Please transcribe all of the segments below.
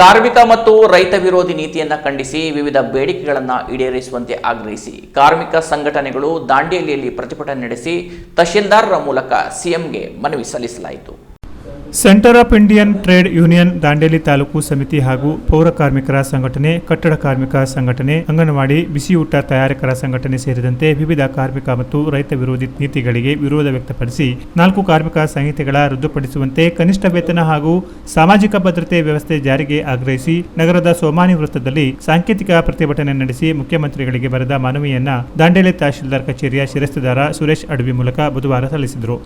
ಕಾರ್ಮಿಕ ಮತ್ತು ರೈತ ವಿರೋಧಿ ನೀತಿಯನ್ನ ಖಂಡಿಸಿ ವಿವಿಧ ಬೇಡಿಕೆಗಳನ್ನು ಈಡೇರಿಸುವಂತೆ ಆಗ್ರಹಿಸಿ ಕಾರ್ಮಿಕ ಸಂಘಟನೆಗಳು ದಾಂಡೇಲಿಯಲ್ಲಿ ಪ್ರತಿಭಟನೆ ನಡೆಸಿ ತಹಶೀಲ್ದಾರರ ಮೂಲಕ ಸಿಎಂಗೆ ಮನವಿ ಸಲ್ಲಿಸಲಾಯಿತು. Centre of Indian trade union Dandeli taluk ಸಮಿತಿ ಹಾಗೂ ಪೌರ ಕಾರ್ಮಿಕರ ಸಂಘಟನೆ, ಕಟ್ಟಡ ಕಾರ್ಮಿಕ ಸಂಘಟನೆ, ಅಂಗನವಾಡಿ, ಬಿಸಿಯೂಟ ತಯಾರಕರ ಸಂಘಟನೆ ಸೇರಿದಂತೆ ವಿವಿಧ ಕಾರ್ಮಿಕ ಮತ್ತು ರೈತ ವಿರೋಧಿ ನೀತಿಗಳಿಗೆ ವಿರೋಧ ವ್ಯಕ್ತಪಡಿಸಿ ನಾಲ್ಕು ಕಾರ್ಮಿಕ ಸಂಹಿತೆಗಳ ರದ್ದುಪಡಿಸುವಂತೆ ಕನಿಷ್ಠ ವೇತನ ಹಾಗೂ ಸಾಮಾಜಿಕ ಭದ್ರತೆ ವ್ಯವಸ್ಥೆ ಜಾರಿಗೆ ಆಗ್ರಹಿಸಿ ನಗರದ ಸೋಮಾನಿ ವೃತ್ತದಲ್ಲಿ ಸಾಂಕೇತಿಕ ಪ್ರತಿಭಟನೆ ನಡೆಸಿ ಮುಖ್ಯಮಂತ್ರಿಗಳಿಗೆ ಬರೆದ ಮನವಿಯನ್ನ ದಾಂಡೇಲಿ ತಹಶೀಲ್ದಾರ್ ಕಚೇರಿಯ ಶಿರಸ್ತುದಾರ ಸುರೇಶ್ ಅಡವಿ ಮೂಲಕ ಬುಧವಾರ ಸಲ್ಲಿಸಿದರು.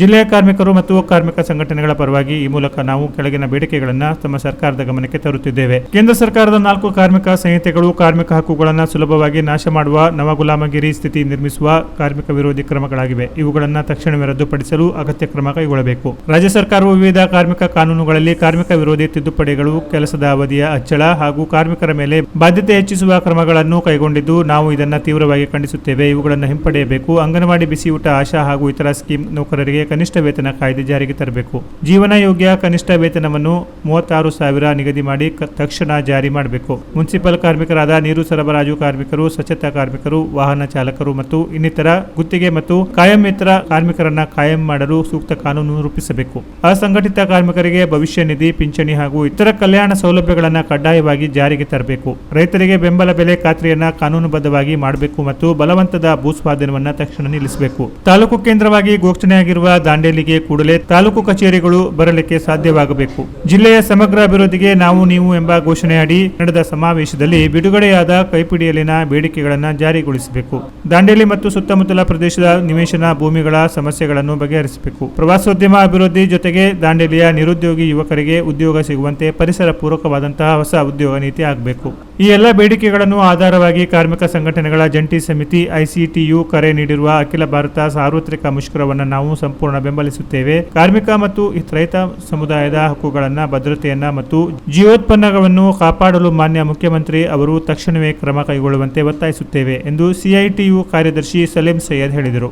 ಜಿಲ್ಲೆಯ ಕಾರ್ಮಿಕರು ಮತ್ತು ಕಾರ್ಮಿಕ ಸಂಘಟನೆಗಳ ಪರವಾಗಿ ಈ ಮೂಲಕ ನಾವು ಕೆಳಗಿನ ಬೇಡಿಕೆಗಳನ್ನು ತಮ್ಮ ಸರ್ಕಾರದ ಗಮನಕ್ಕೆ ತರುತ್ತಿದ್ದೇವೆ. ಕೇಂದ್ರ ಸರ್ಕಾರದ ನಾಲ್ಕು ಕಾರ್ಮಿಕ ಸಂಹಿತೆಗಳು ಕಾರ್ಮಿಕ ಹಕ್ಕುಗಳನ್ನು ಸುಲಭವಾಗಿ ನಾಶ ಮಾಡುವ ನವಗುಲಾಮಗಿರಿ ಸ್ಥಿತಿ ನಿರ್ಮಿಸುವ ಕಾರ್ಮಿಕ ವಿರೋಧಿ ಕ್ರಮಗಳಾಗಿವೆ. ಇವುಗಳನ್ನು ತಕ್ಷಣವೇ ರದ್ದುಪಡಿಸಲು ಅಗತ್ಯ ಕ್ರಮ ಕೈಗೊಳ್ಳಬೇಕು. ರಾಜ್ಯ ಸರ್ಕಾರವು ವಿವಿಧ ಕಾರ್ಮಿಕ ಕಾನೂನುಗಳಲ್ಲಿ ಕಾರ್ಮಿಕ ವಿರೋಧಿ ತಿದ್ದುಪಡಿಗಳು, ಕೆಲಸದ ಅವಧಿಯ ಅಚ್ಚಳ ಹಾಗೂ ಕಾರ್ಮಿಕರ ಮೇಲೆ ಬಾಧ್ಯತೆ ಹೆಚ್ಚಿಸುವ ಕ್ರಮಗಳನ್ನು ಕೈಗೊಂಡಿದ್ದು, ನಾವು ಇದನ್ನು ತೀವ್ರವಾಗಿ ಖಂಡಿಸುತ್ತೇವೆ. ಇವುಗಳನ್ನು ಹಿಂಪಡೆಯಬೇಕು. ಅಂಗನವಾಡಿ ಬಿಸಿಯೂಟ, ಆಶಾ ಹಾಗೂ ಇತರ ಸ್ಕೀಮ್ ನೌಕರರಿಗೆ ಕನಿಷ್ಠ ವೇತನ ಕಾಯ್ದೆ ಜಾರಿಗೆ ತರಬೇಕು. ಜೀವನ ಯೋಗ್ಯ ಕನಿಷ್ಠ ವೇತನವನ್ನು ಮೂವತ್ತಾರು ಸಾವಿರ ನಿಗದಿ ಮಾಡಿ ತಕ್ಷಣ ಜಾರಿ ಮಾಡಬೇಕು. ಮುನ್ಸಿಪಲ್ ಕಾರ್ಮಿಕರಾದ ನೀರು ಸರಬರಾಜು ಕಾರ್ಮಿಕರು, ಸ್ವಚ್ಛತಾ ಕಾರ್ಮಿಕರು, ವಾಹನ ಚಾಲಕರು ಮತ್ತು ಇನ್ನಿತರ ಗುತ್ತಿಗೆ ಮತ್ತು ಕಾಯಂಯೇತರ ಕಾರ್ಮಿಕರನ್ನ ಕಾಯಂ ಮಾಡಲು ಸೂಕ್ತ ಕಾನೂನು ರೂಪಿಸಬೇಕು. ಅಸಂಘಟಿತ ಕಾರ್ಮಿಕರಿಗೆ ಭವಿಷ್ಯ ನಿಧಿ, ಪಿಂಚಣಿ ಹಾಗೂ ಇತರ ಕಲ್ಯಾಣ ಸೌಲಭ್ಯಗಳನ್ನು ಕಡ್ಡಾಯವಾಗಿ ಜಾರಿಗೆ ತರಬೇಕು. ರೈತರಿಗೆ ಬೆಂಬಲ ಬೆಲೆ ಖಾತ್ರಿಯನ್ನ ಕಾನೂನುಬದ್ಧವಾಗಿ ಮಾಡಬೇಕು ಮತ್ತು ಬಲವಂತದ ಭೂಸ್ವಾಧೀನವನ್ನ ತಕ್ಷಣ ನಿಲ್ಲಿಸಬೇಕು. ತಾಲೂಕು ಕೇಂದ್ರವಾಗಿ ಘೋಷಣೆಯಾಗಿರುವ ದಾಂಡೇಲಿಗೆ ಕೂಡಲೇ ತಾಲೂಕು ಕಚೇರಿಗಳು ಬರಲಿಕ್ಕೆ ಸಾಧ್ಯವಾಗಬೇಕು. ಜಿಲ್ಲೆಯ ಸಮಗ್ರ ಅಭಿವೃದ್ಧಿಗೆ ನಾವು ನೀವು ಎಂಬ ಘೋಷಣೆಯಡಿ ನಡೆದ ಸಮಾವೇಶದಲ್ಲಿ ಬಿಡುಗಡೆಯಾದ ಕೈಪಿಡಿಯಲ್ಲಿನ ಬೇಡಿಕೆಗಳನ್ನು ಜಾರಿಗೊಳಿಸಬೇಕು. ದಾಂಡೇಲಿ ಮತ್ತು ಸುತ್ತಮುತ್ತಲ ಪ್ರದೇಶದ ನಿವೇಶನ ಭೂಮಿಗಳ ಸಮಸ್ಯೆಗಳನ್ನು ಬಗೆಹರಿಸಬೇಕು. ಪ್ರವಾಸೋದ್ಯಮ ಅಭಿವೃದ್ಧಿ ಜೊತೆಗೆ ದಾಂಡೇಲಿಯ ನಿರುದ್ಯೋಗಿ ಯುವಕರಿಗೆ ಉದ್ಯೋಗ ಸಿಗುವಂತೆ ಪರಿಸರ ಪೂರಕವಾದಂತಹ ಹೊಸ ಉದ್ಯೋಗ ನೀತಿ ಆಗಬೇಕು. ಈ ಎಲ್ಲ ಬೇಡಿಕೆಗಳನ್ನು ಆಧಾರವಾಗಿ ಕಾರ್ಮಿಕ ಸಂಘಟನೆಗಳ ಜಂಟಿ ಸಮಿತಿ ಐಸಿಟಿಯು ಕರೆ ನೀಡಿರುವ ಅಖಿಲ ಭಾರತ ಸಾರ್ವತ್ರಿಕ ಮುಷ್ಕರವನ್ನು ನಾವು ಸಂಪೂರ್ಣ ಬೆಂಬಲಿಸುತ್ತೇವೆ. ಕಾರ್ಮಿಕ ಮತ್ತು ರೈತ ಸಮುದಾಯದ ಹಕ್ಕುಗಳನ್ನ, ಭದ್ರತೆಯನ್ನ ಮತ್ತು ಜೀವೋತ್ಪನ್ನಗಳನ್ನು ಕಾಪಾಡಲು ಮಾನ್ಯ ಮುಖ್ಯಮಂತ್ರಿ ಅವರು ತಕ್ಷಣವೇ ಕ್ರಮ ಕೈಗೊಳ್ಳುವಂತೆ ಒತ್ತಾಯಿಸುತ್ತೇವೆ ಎಂದು ಸಿಐಟಿಯು ಕಾರ್ಯದರ್ಶಿ ಸಲೀಂ ಸೈಯದ್ ಹೇಳಿದರು.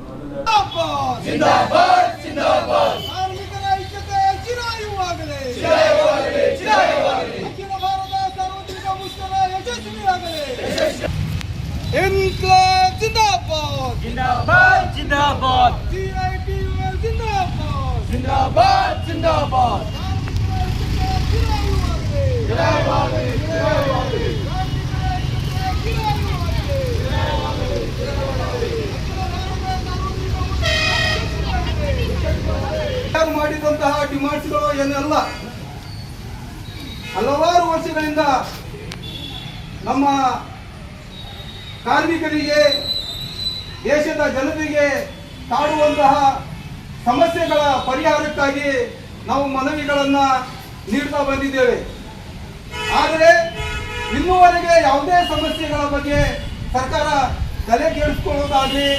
ಕಾರ್ಮಿಕರ ಐಕ್ಯತೆ ಇನ್ಕ್ಲಾಬ್ ಜಿಂದಾಬಾದ್. ಜಿಂದಾಬಾದ್ ಜಿಂದಾಬಾದ್. ಸಿಐಟಿ ಜಿಂದಾಬಾದ್. ಜಿಂದಾಬಾದ್ ಜಿಂದಾಬಾದ್. ಮಾಡಿದಂತಹ ಡಿಮಾಂಡ್ಸ್ಗಳು ಏನಲ್ಲ ಹಲವಾರು ವರ್ಷಗಳಿಂದ ನಮ್ಮ ಕಾರ್ಮಿಕರಿಗೆ, ದೇಶದ ಜನತೆಗೆ ತಾಡುವಂತಹ ಸಮಸ್ಯೆಗಳ ಪರಿಹಾರಕ್ಕಾಗಿ ನಾವು ಮನವಿಗಳನ್ನು ನೀಡ್ತಾ ಬಂದಿದ್ದೇವೆ. ಆದರೆ ಇನ್ನುವರೆಗೆ ಯಾವುದೇ ಸಮಸ್ಯೆಗಳ ಬಗ್ಗೆ ಸರ್ಕಾರ ತಲೆ ಕೆಡಿಸ್ಕೊಳ್ಳೋದಾಗಲಿ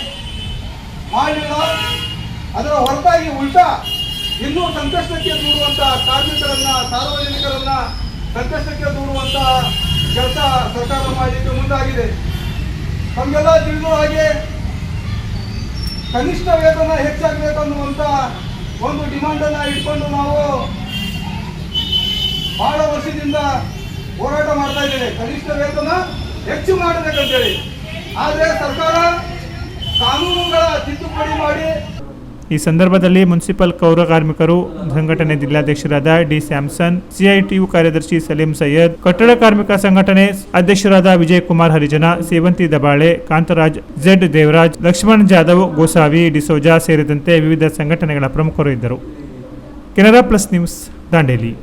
ಮಾಡಿಲ್ಲ. ಅದರ ಹೊರತಾಗಿ ಉಲ್ಟಾ ಇನ್ನೂ ಸಂಕಷ್ಟಕ್ಕೆ ದೂಡುವಂತಹ ಕಾರ್ಮಿಕರನ್ನ, ಸಾರ್ವಜನಿಕರನ್ನ ಸಂಕಷ್ಟಕ್ಕೆ ದೂರುವಂತ ಕೆಲಸ ಸರ್ಕಾರ ಮಾಡಲಿಕ್ಕೆ ಮುಂದಾಗಿದೆ. ನಮಗೆಲ್ಲ ತಿಳಿದ ಹಾಗೆ ಕನಿಷ್ಠ ವೇತನ ಹೆಚ್ಚಾಗಬೇಕನ್ನುವಂತ ಒಂದು ಡಿಮಾಂಡನ್ನು ಇಟ್ಕೊಂಡು ನಾವು ಬಹಳ ವರ್ಷದಿಂದ ಹೋರಾಟ ಮಾಡ್ತಾ ಇದ್ದೇವೆ. ಕನಿಷ್ಠ ವೇತನ ಹೆಚ್ಚು ಮಾಡಬೇಕಂತೇಳಿ. ಆದರೆ ಸರ್ಕಾರ ಕಾನೂನುಗಳ ತಿದ್ದುಪಡಿ ಮಾಡಿ ಈ ಸಂದರ್ಭದಲ್ಲಿ ಮುನ್ಸಿಪಲ್ ಪೌರ ಕಾರ್ಮಿಕರು, ಸಂಘಟನೆ ಜಿಲ್ಲಾಧ್ಯಕ್ಷರಾದ ಡಿ ಸ್ಯಾಮ್ಸನ್, ಸಿಐಟಿಯು ಕಾರ್ಯದರ್ಶಿ ಸಲೀಂ ಸೈಯದ್, ಕಟ್ಟಡ ಕಾರ್ಮಿಕ ಸಂಘಟನೆ ಅಧ್ಯಕ್ಷರಾದ ವಿಜಯ್ ಕುಮಾರ್ ಹರಿಜನ, ಸೇವಂತಿ ದಬಾಳೆ, ಕಾಂತರಾಜ್ ಝೆಡ್ ದೇವರಾಜ್, ಲಕ್ಷ್ಮಣ್ ಜಾಧವ್, ಗೋಸಾವಿ ಡಿಸೋಜಾ ಸೇರಿದಂತೆ ವಿವಿಧ ಸಂಘಟನೆಗಳ ಪ್ರಮುಖರು ಇದ್ದರು. Canara plus news Dandeli.